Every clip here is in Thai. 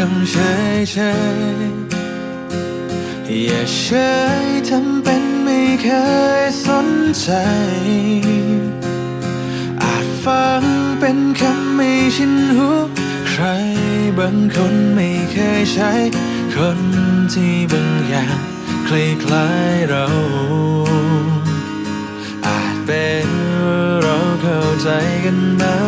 คำเฉยเฉยๆอย่าเฉยทำเป็นไม่เคยสนใจ อาจฟังเป็นคำไม่ชินหูใครบางคนไม่เคยใช้ คนที่บางอย่างคล้ายๆเรา อาจเป็นเราเข้าใจกันมานา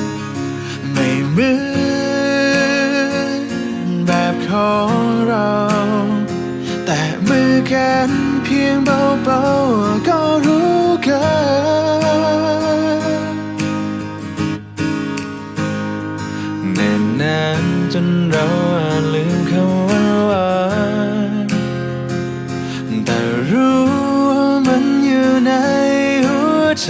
เหมือนแบบของเรา แต่มือกันเพียงเบาๆก็รู้กันเนิ่นนานจนเราอาจลืมคำว่าหวานแต่รู้ว่ามันอยู่ในหัวใจ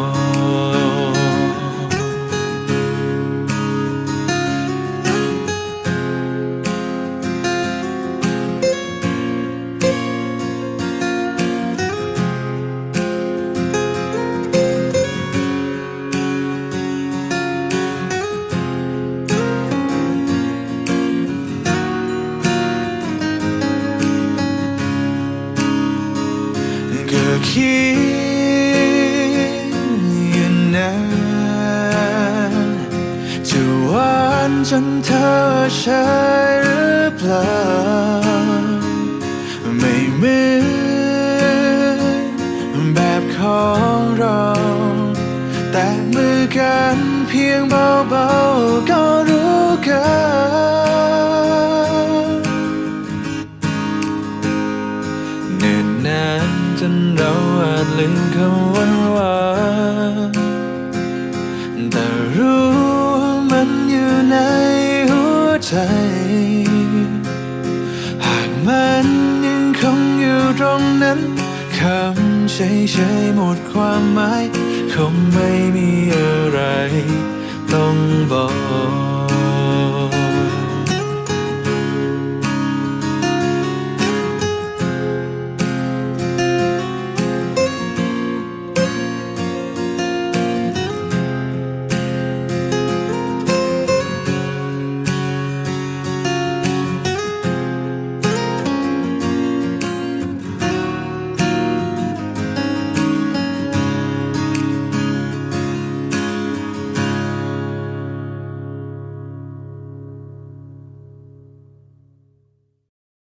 คิดอยู่นานจะหวานจนเธอใช่หรือเปล่า ไม่เหมือนแบบของเรา แต่มือกันเพียงเบาๆ จนเราอาจลืมคำวันวานแต่รู้มันอยู่ในหัวใจ หากมันยังคงอยู่ตรงนั้นคำเฉยๆหมดความหมาย คงไม่มีอะไรต้องบอก